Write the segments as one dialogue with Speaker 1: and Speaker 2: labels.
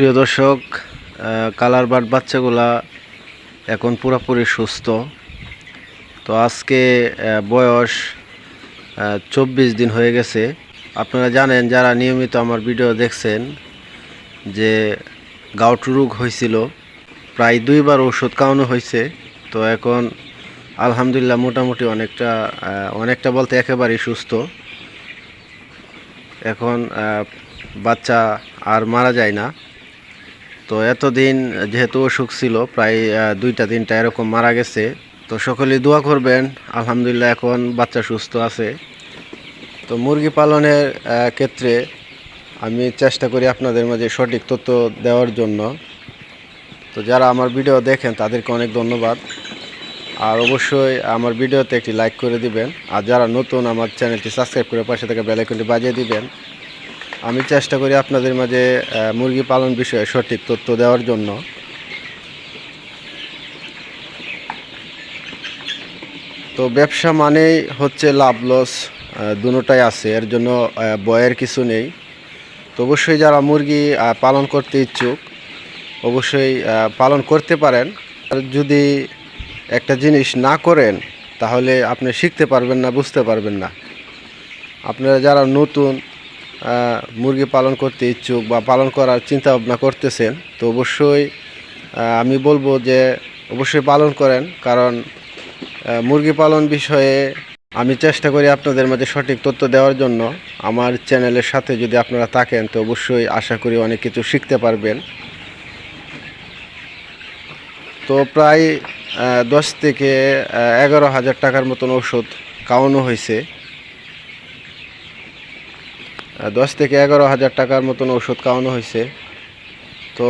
Speaker 1: প্রিয় দর্শক colour but বাচ্চাগুলা এখন পুরোপুরি সুস্থ। তো আজকে বয়স চব্বিশ দিন হয়ে গেছে। আপনারা জানেন, যারা নিয়মিত আমার ভিডিও দেখছেন, যে গাউট রোগ হয়েছিল, প্রায় দুইবার ওষুধ খাওয়ানো হয়েছে। তো এখন আলহামদুলিল্লাহ মোটামুটি অনেকটা অনেকটা বলতে একেবারেই সুস্থ। এখন বাচ্চা আর মারা যায় না। তো এতদিন যেহেতু অসুখ ছিল, প্রায় দুইটা তিনটা এরকম মারা গেছে। তো সকলেই দোয়া করবেন, আলহামদুলিল্লাহ এখন বাচ্চা সুস্থ আছে। তো মুরগি পালনের ক্ষেত্রে আমি চেষ্টা করি আপনাদের মাঝে সঠিক তথ্য দেওয়ার জন্য। তো যারা আমার ভিডিও দেখেন, তাদেরকে অনেক ধন্যবাদ। আর অবশ্যই আমার ভিডিওতে একটি লাইক করে দিবেন। আর যারা নতুন, আমার চ্যানেলটি সাবস্ক্রাইব করে পাশে থেকে বেল আইকনটি বাজিয়ে দিবেন। আমি চেষ্টা করি আপনাদের মাঝে মুরগি পালন বিষয়ে সঠিক তথ্য দেওয়ার জন্য। তো ব্যবসা মানেই হচ্ছে লাভ, লস দুটোটাই আছে, এর জন্য বয়ের কিছু নেই। তো অবশ্যই যারা মুরগি পালন করতে ইচ্ছুক, অবশ্যই পালন করতে পারেন। যদি একটা জিনিস না করেন, তাহলে আপনি শিখতে পারবেন না, বুঝতে পারবেন না। আপনারা যারা নতুন মুরগি পালন করতে ইচ্ছুক বা পালন করার চিন্তা ভাবনা করতেছেন, তো অবশ্যই আমি বলব যে অবশ্যই পালন করেন, কারণ মুরগি পালন বিষয়ে আমি চেষ্টা করি আপনাদের মাঝে সঠিক তথ্য দেওয়ার জন্য। আমার চ্যানেলের সাথে যদি আপনারা থাকেন, তো অবশ্যই আশা করি অনেক কিছু শিখতে পারবেন। তো প্রায় দশ থেকে এগারো হাজার টাকার মতন ওষুধ খাওয়ানো হয়েছে। দশ থেকে এগারো হাজার টাকার মতন ওষুধ খাওয়ানো হয়েছে। তো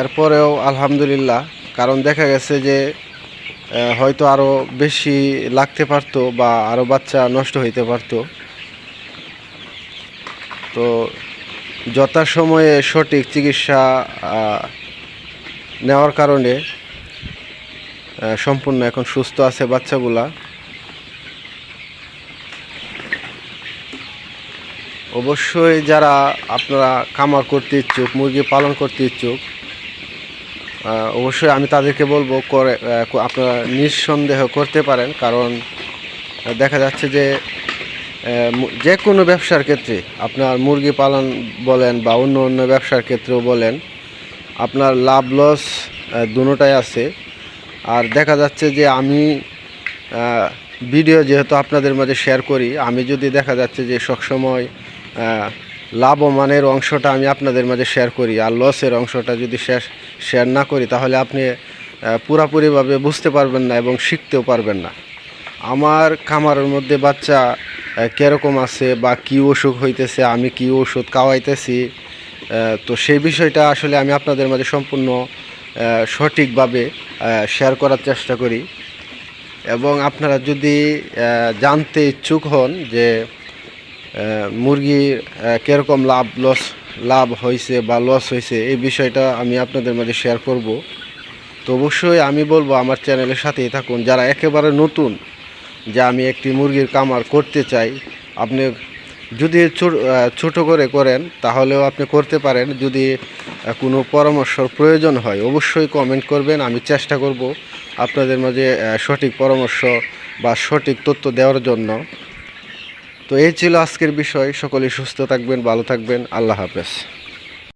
Speaker 1: এরপরেও আলহামদুলিল্লাহ, কারণ দেখা গেছে যে হয়তো আরও বেশি লাগতে পারতো বা আরও বাচ্চা নষ্ট হইতে পারতো। তো যথাসময়ে সঠিক চিকিৎসা নেওয়ার কারণে সম্পূর্ণ এখন সুস্থ আছে বাচ্চাগুলা। অবশ্যই যারা আপনারা খামার করতে ইচ্ছুক, মুরগি পালন করতে ইচ্ছুক অবশ্যই আমি তাদেরকে বলব, করে আপনারা নিঃসন্দেহ করতে পারেন। কারণ দেখা যাচ্ছে যে যে কোনো ব্যবসার ক্ষেত্রে, আপনার মুরগি পালন বলেন বা অন্য অন্য ব্যবসার ক্ষেত্রেও বলেন, আপনার লাভ লস দুটোটাই আছে। আর দেখা যাচ্ছে যে আমি ভিডিও যেহেতু আপনাদের মাঝে শেয়ার করি, আমি যদি দেখা যাচ্ছে যে সবসময় আহ, লাভবানের অংশটা আমি আপনাদের মাঝে শেয়ার করি আর লসের অংশটা যদি শেয়ার শেয়ার না করি তাহলে আপনি পুরাপুরিভাবে বুঝতে পারবেন না এবং শিখতেও পারবেন না। আমার খামারের মধ্যে বাচ্চা কীরকম আছে বা কী অসুখ হইতেছে আমি কী ওষুধ খাওয়াইতেছি তো সেই বিষয়টা আসলে আমি আপনাদের মাঝে সম্পূর্ণ সঠিকভাবে শেয়ার করার চেষ্টা করি। এবং আপনারা যদি জানতে ইচ্ছুক হন যে মুরগির কীরকম লাভ, লস, লাভ হয়েছে বা লস হয়েছে এই বিষয়টা আমি আপনাদের মাঝে শেয়ার করব। তো অবশ্যই আমি বলব আমার চ্যানেলের সাথেই থাকুন। যারা একেবারে নতুন যে আমি একটি মুরগির কামার করতে চাই, আপনি যদি ছোট করে করেন, তাহলেও আপনি করতে পারেন। যদি কোনো পরামর্শর প্রয়োজন হয়, অবশ্যই কমেন্ট করবেন। আমি চেষ্টা করব আপনাদের মাঝে সঠিক পরামর্শ বা সঠিক তথ্য দেওয়ার জন্য। তো এই ছিল আজকের বিষয়। সকলে সুস্থ থাকবেন ভালো থাকবেন। আল্লাহ হাফেজ।